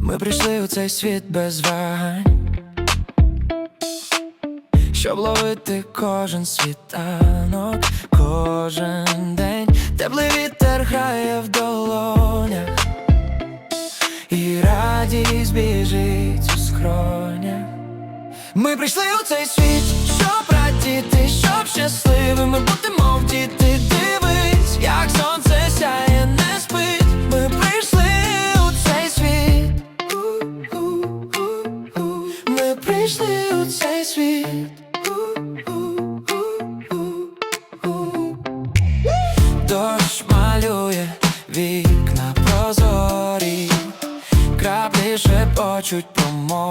Ми прийшли у цей світ без вагань, щоб ловити кожен світанок, кожен день, теплий вітер грає в долонях, і радість біжить у скронях. Ми прийшли у цей світ, щоб радіти, щоб щасливими бути, мов діти. Дивись, як сонце сяє, не спить. Ми прийшли у цей світ. Ми прийшли у цей світ. Дощ малює вікна прозорі, краплі шепочуть про море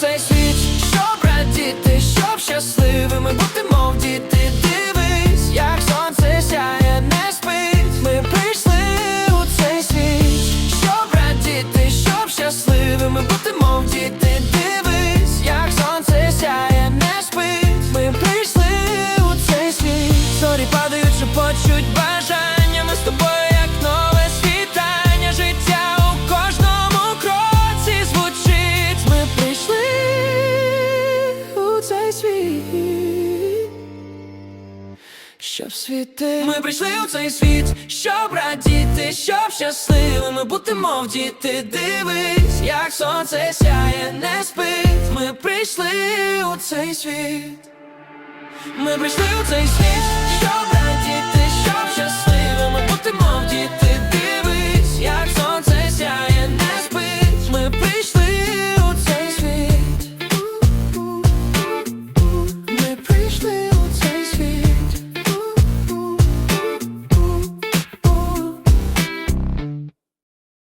Ми прийшли світ. Щоб світи Ми прийшли у цей світ, щоб радіти, щоб щасливими бути, мов діти. Дивись, як сонце сяє, не спить. Ми прийшли у цей світ. Ми прийшли у цей світ,